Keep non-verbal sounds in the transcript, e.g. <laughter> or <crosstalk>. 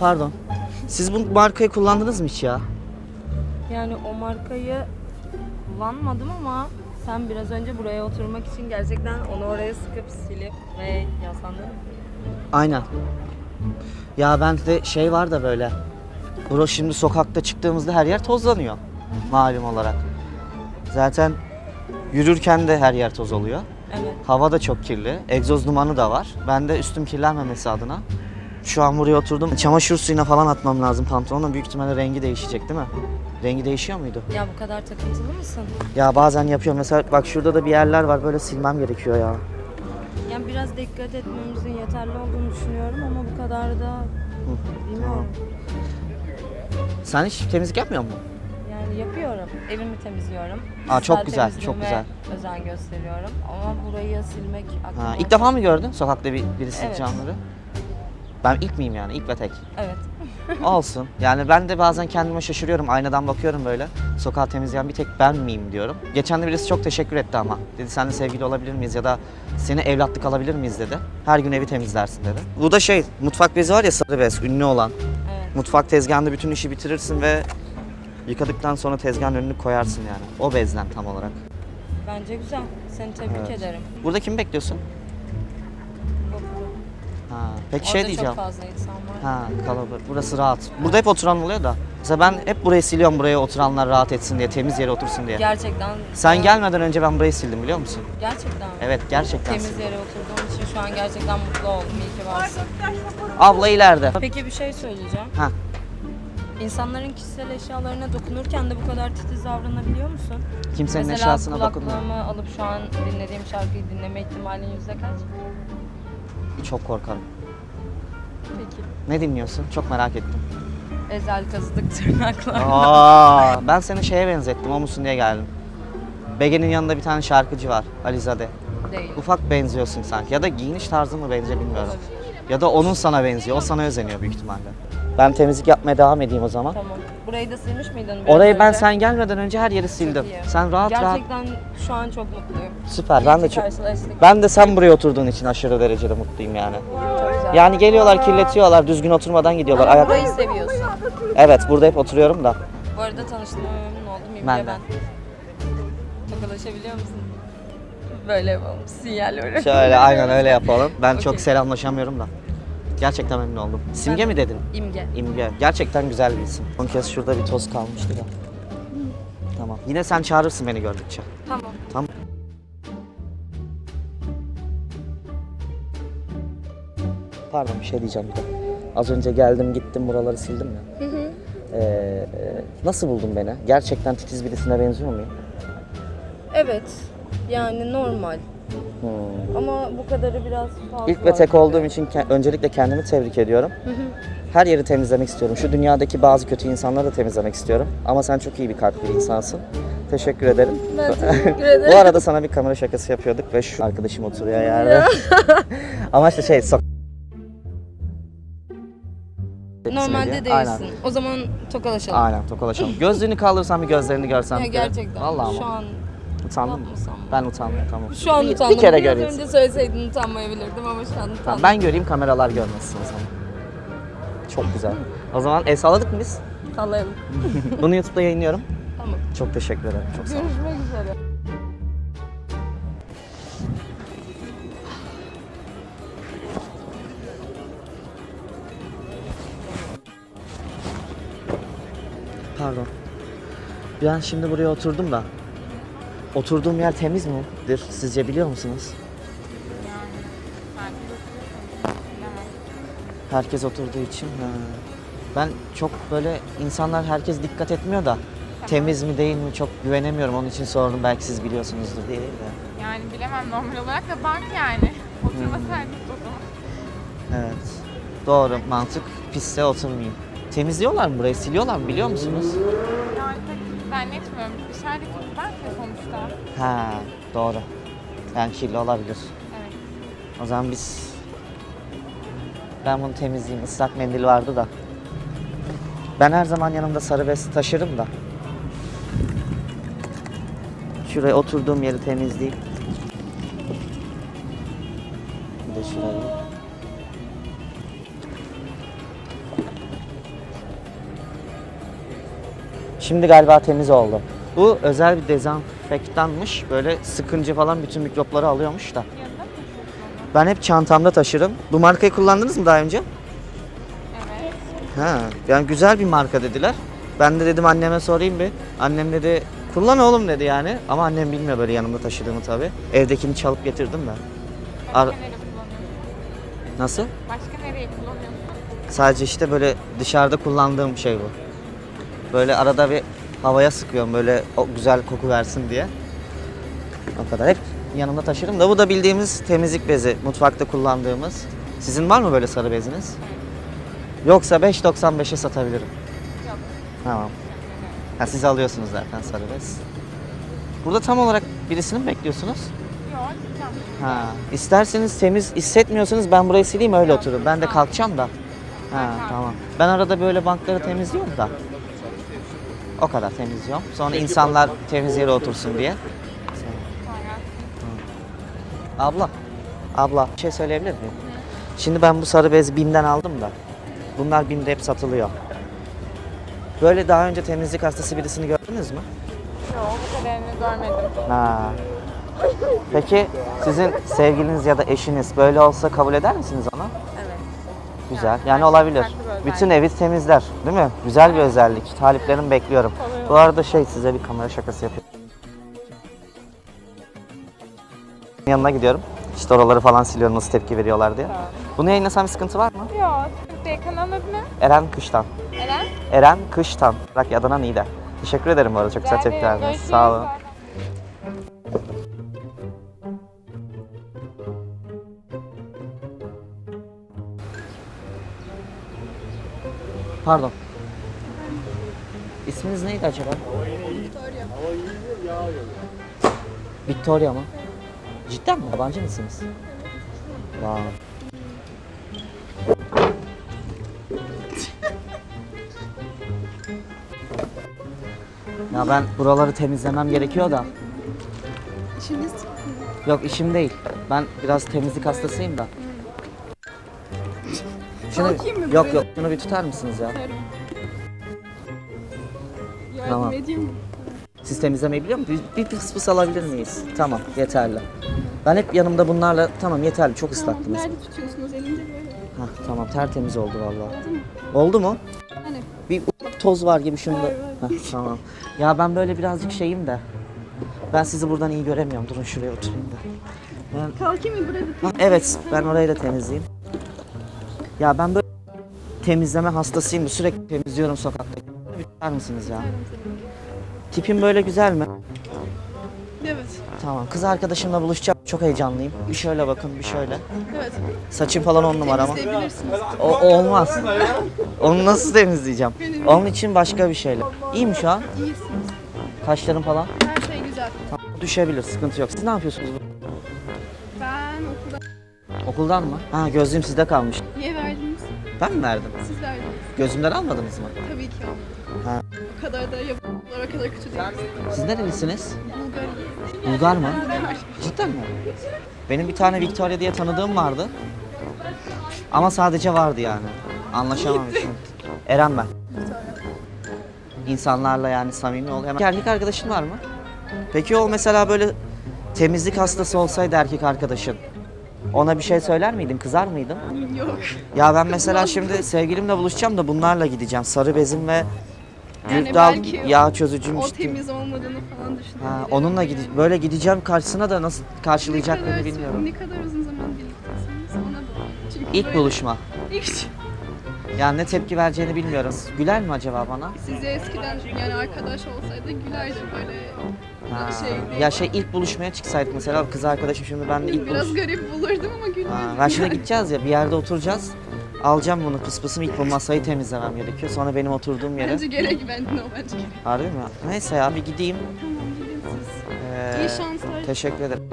Pardon. Siz bu markayı kullandınız mı hiç ya? Yani o markayı kullanmadım ama sen biraz önce buraya oturmak için gerçekten onu oraya sıkıp silip ve yaslandın mı? Aynen. Ya bende şey var da böyle. Bro şimdi sokakta çıktığımızda her yer tozlanıyor. Malum olarak. Zaten yürürken de her yer toz oluyor. Evet. Hava da çok kirli. Egzoz dumanı da var. Ben de üstüm kirlenmemesi adına. Şu an buraya oturdum. Çamaşır suyuna falan atmam lazım pantolonun. Büyük ihtimalle rengi değişecek değil mi? Rengi değişiyor muydu? Ya bu kadar takıntılı mısın? Ya bazen yapıyorum. Mesela bak şurada da bir yerler var. Böyle silmem gerekiyor ya. Yani biraz dikkat etmemizin yeterli olduğunu düşünüyorum ama bu kadar da bilmiyorum. Sen hiç temizlik yapmıyor musun? Yani yapıyorum. Evimi temizliyorum. Aa, çok Kişisel güzel, çok temizliğime güzel. özen gösteriyorum. Ama burayı silmek aklıma... Ha, ilk defa mı gördün sokakta bir, birisi Evet. canlıları? Ben ilk miyim yani? İlk ve tek. Evet. <laughs> Olsun. Yani ben de bazen kendime şaşırıyorum. Aynadan bakıyorum böyle. Sokağı temizleyen bir tek ben miyim diyorum. Geçen de birisi çok teşekkür etti ama. Dedi seninle sevgili olabilir miyiz ya da seni evlatlık alabilir miyiz dedi. Her gün evi temizlersin dedi. Bu da şey mutfak bezi var ya sarı bez ünlü olan. Evet. Mutfak tezgahında bütün işi bitirirsin ve yıkadıktan sonra tezgahın önünü koyarsın yani. O bezden tam olarak. Bence güzel. Seni tebrik Evet. ederim. Burada kimi bekliyorsun? Ha, peki Orada şey diyeceğim. çok fazla insan var. Ha kalabalık. Burası rahat. Burada hep oturan oluyor da. Mesela ben hep burayı siliyorum buraya oturanlar rahat etsin diye, temiz yere otursun diye. Gerçekten. Sen e, gelmeden önce ben burayı sildim biliyor musun? Gerçekten. Evet gerçekten Temiz sildim. yere oturduğum için şu an gerçekten mutlu oldum. İyi ki varsın. Abla ileride. Peki bir şey söyleyeceğim. Ha. İnsanların kişisel eşyalarına dokunurken de bu kadar titiz davranabiliyor musun? Kimsenin Mesela eşyasına dokunma. kulaklığımı alıp şu an dinlediğim şarkıyı dinleme ihtimalin yüzde kaç? Çok korkarım. Peki. Ne dinliyorsun? Çok merak ettim. Ezel kazıdık tırnaklar. Aa, ben seni şeye benzettim. O musun diye geldim. Bege'nin yanında bir tane şarkıcı var. Alizade. Değil. Ufak benziyorsun sanki. Ya da giyiniş tarzın mı benziyor bilmiyorum. Ya da onun sana benziyor. O sana özeniyor büyük ihtimalle. Ben temizlik yapmaya devam edeyim o zaman. Tamam. Burayı da silmiş miydin biraz Orayı ben önce? sen gelmeden önce her yeri sildim. iyi. Sen rahat rahat. Gerçekten şu an çok mutluyum. Süper. Ben de çok karşılaştık. ben de sen buraya oturduğun için aşırı derecede mutluyum yani. Çok güzel. Yani geliyorlar kirletiyorlar, düzgün oturmadan gidiyorlar. Ayak... burayı seviyorsun. Evet, burada hep oturuyorum da. Bu arada tanıştığıma memnun oldum. İmge Ben de. ben. Tokalaşabiliyor musun? Böyle yapalım. Sinyal öyle. Şöyle aynen <laughs> öyle yapalım. Ben çok Okey. selamlaşamıyorum da. Gerçekten memnun oldum. Simge mi dedin? İmge. İmge. Gerçekten güzel bir isim. Son kez şurada bir toz kalmıştı da. Tamam. Yine sen çağırırsın beni gördükçe. Tamam. Tamam. Pardon bir şey diyeceğim bir de. Az önce geldim gittim buraları sildim ya. Ee, e, nasıl buldun beni? Gerçekten titiz birisine benziyor muyum? Evet. Yani normal. Hmm. Ama bu kadarı biraz fazla. İlk ve tek olduğum için ke- öncelikle kendimi tebrik ediyorum. Her yeri temizlemek istiyorum. Şu dünyadaki bazı kötü insanları da temizlemek istiyorum. Ama sen çok iyi bir kalpli insansın. Teşekkür ederim. Ben <laughs> teşekkür ederim. Bu arada sana bir kamera şakası yapıyorduk ve şu arkadaşım oturuyor yerde. <laughs> Ama işte şey sok Normalde değilsin. Aynen. O zaman tokalaşalım. Aynen tokalaşalım. Gözlüğünü kaldırsan bir gözlerini görsem Ya bir kere. gerçekten. Vallahi Şu ama. an Utandım mı? Ben utandım tamam. şu an utandım. Bir kere Biraz önce söyleseydin utanmayabilirdim ama şu an utandım. Tamam, ben göreyim kameralar görmesin o zaman. Çok güzel. O zaman el salladık mı biz? Sallayalım. <laughs> Bunu YouTube'da yayınlıyorum. Tamam. Çok teşekkür ederim. Çok sağ ol. Görüşmek üzere. Pardon. Ben şimdi buraya oturdum da. Oturduğum yer temiz midir? Sizce biliyor musunuz? Herkes oturduğu için. ha. Ben çok böyle insanlar herkes dikkat etmiyor da temiz mi değil mi çok güvenemiyorum. Onun için sordum belki siz biliyorsunuzdur diye. de. Yani bilemem normal olarak da bank yani. Oturmasaydık o zaman. Evet. Doğru mantık. Pisse oturmayayım. Temizliyorlar mı burayı? Siliyorlar mı biliyor musunuz? Zannetmiyorum. Dışarıdaki bank ya sonuçta. Ha, doğru. Yani kirli olabilir. Evet. O zaman biz... Ben bunu temizleyeyim. Islak mendil vardı da. Ben her zaman yanımda sarı bez taşırım da. Şuraya oturduğum yeri temizleyeyim. Şimdi galiba temiz oldu. Bu özel bir dezenfektanmış. Böyle sıkınca falan bütün mikropları alıyormuş da. Ben hep çantamda taşırım. Bu markayı kullandınız mı daha önce? Evet. Ha, yani güzel bir marka dediler. Ben de dedim anneme sorayım bir. Annem dedi kullan oğlum dedi yani. Ama annem bilmiyor böyle yanımda taşıdığımı tabii. Evdekini çalıp getirdim ben. Başka Ar- nereye kullanıyorsun? Nasıl? Başka nereye kullanıyorsun? Sadece işte böyle dışarıda kullandığım şey bu. Böyle arada bir havaya sıkıyorum böyle o güzel koku versin diye. O kadar. Hep yanımda taşırım da bu da bildiğimiz temizlik bezi. Mutfakta kullandığımız. Sizin var mı böyle sarı beziniz? Yoksa 5.95'e satabilirim. Yok. Tamam. Ha, siz alıyorsunuz zaten sarı bez. Burada tam olarak birisini mi bekliyorsunuz? Yok. Ha. İsterseniz temiz hissetmiyorsanız ben burayı sileyim öyle otururum. Ben de kalkacağım da. Ha tamam. Ben arada böyle bankları temizliyorum da. O kadar temizliyorum. Sonra insanlar temiz yere otursun diye. Abla, abla bir şey söyleyebilir miyim? Şimdi ben bu sarı bezi BİM'den aldım da. Bunlar BİM'de hep satılıyor. Böyle daha önce temizlik hastası birisini gördünüz mü? Yok bu kadarını görmedim. Ha. Peki sizin sevgiliniz ya da eşiniz böyle olsa kabul eder misiniz onu? Evet. Güzel. Yani olabilir. farklı. Bütün evi temizler, değil mi? Güzel bir özellik. Taliplerimi bekliyorum. Bu arada şey size bir kamera şakası yapıyorum. Yanına gidiyorum. İşte oraları falan siliyorum nasıl tepki veriyorlar diye. Bunu yayınlasam bir sıkıntı var mı? Yok. Kanalın adı ne? Eren Kıştan. Eren. Eren Kıştan. Bak Adana Niğde. Teşekkür ederim bu arada. Çok güzel tepki verdiniz. Sağ olun. Pardon. İsminiz neydi acaba? Victoria. Victoria mı? Cidden mi? Yabancı mısınız? Wow. Ya ben buraları temizlemem gerekiyor da. İşiniz Yok işim değil. Ben biraz temizlik hastasıyım da. Şunu, Kalkayım mı yok yok şunu bir tutar mısınız ya? yardım Tamam. edeyim mi? Siz temizlemeyi biliyor musunuz? Bir, bir pıs pıs alabilir miyiz? Tamam yeterli. Ben hep yanımda bunlarla tamam yeterli çok Tamam. ıslattınız. Nerede tutuyorsunuz elinde böyle? Hah, tamam tertemiz oldu vallahi. Oldu mu? Oldu mu? Hani Bir ufak toz var gibi şunda. Var, var. Hah, tamam. Ya ben böyle birazcık şeyim de. Ben sizi buradan iyi göremiyorum. Durun şuraya oturayım da. Ben kalkayım mı burada? Ha, evet, ben orayı da temizleyeyim. Ya ben böyle temizleme hastasıyım. Sürekli temizliyorum sokakta. Bir tutar mısınız ya? Tipim böyle güzel mi? Evet. Tamam. Kız arkadaşımla buluşacağım. Çok heyecanlıyım. Bir şöyle bakın, bir şöyle. Evet. Saçım falan on numara ama. Temizleyebilirsiniz. O, o olmaz. Onu nasıl temizleyeceğim? Onun için başka bir şeyle. İyi mi şu an? İyisiniz. Kaşlarım falan? Her şey güzel. Tamam, Düşebilir, sıkıntı yok. Siz ne yapıyorsunuz? Ben okulda Okuldan mı? Ha gözlüğüm sizde kalmış. niye verdiniz? Ben mi verdim? Siz verdiniz. Gözümden almadınız mı? Tabii ki almadım. Ha. O kadar da yapılar o kadar kötü değil. Siz nerelisiniz? Bulgar'ı. Bulgar mı? Cidden mi? Benim bir tane Victoria diye tanıdığım vardı. Ama sadece vardı yani. Anlaşamamışım. Eren ben. İnsanlarla yani samimi ol. Hemen. Erkek arkadaşın var mı? Peki o mesela böyle temizlik hastası olsaydı erkek arkadaşın. Ona bir şey söyler miydin? Kızar mıydın? Yok. Ya ben mesela şimdi sevgilimle buluşacağım da bunlarla gideceğim. Sarı bezim ve Yani Gürdal belki yağ çözücüm O işte. temiz olmadığını falan düşünüyorum. Ha, onunla gide böyle gideceğim karşısına da nasıl karşılayacak beni bilmiyorum. Ne kadar uzun zaman birliktesiniz ona bağlı. Çünkü İlk böyle- buluşma. İlk. <laughs> Yani ne tepki vereceğini bilmiyorum. Güler mi acaba bana? Size eskiden yani arkadaş olsaydı gülerdi böyle Ha. şey. Ya şey ilk buluşmaya çıksaydık mesela kız arkadaşım şimdi benle ilk Biraz buluş. garip bulurdum ama gülerdim. Ha, ben şimdi gideceğiz ya bir yerde oturacağız. Alacağım bunu pıspısım ilk bu masayı temizlemem gerekiyor. Sonra benim oturduğum yere. Bence gerek bence no bence gerek. Harbi mi? Neyse ya bir gideyim. Tamam gidin siz. Ee, İyi şanslar. Teşekkür ederim.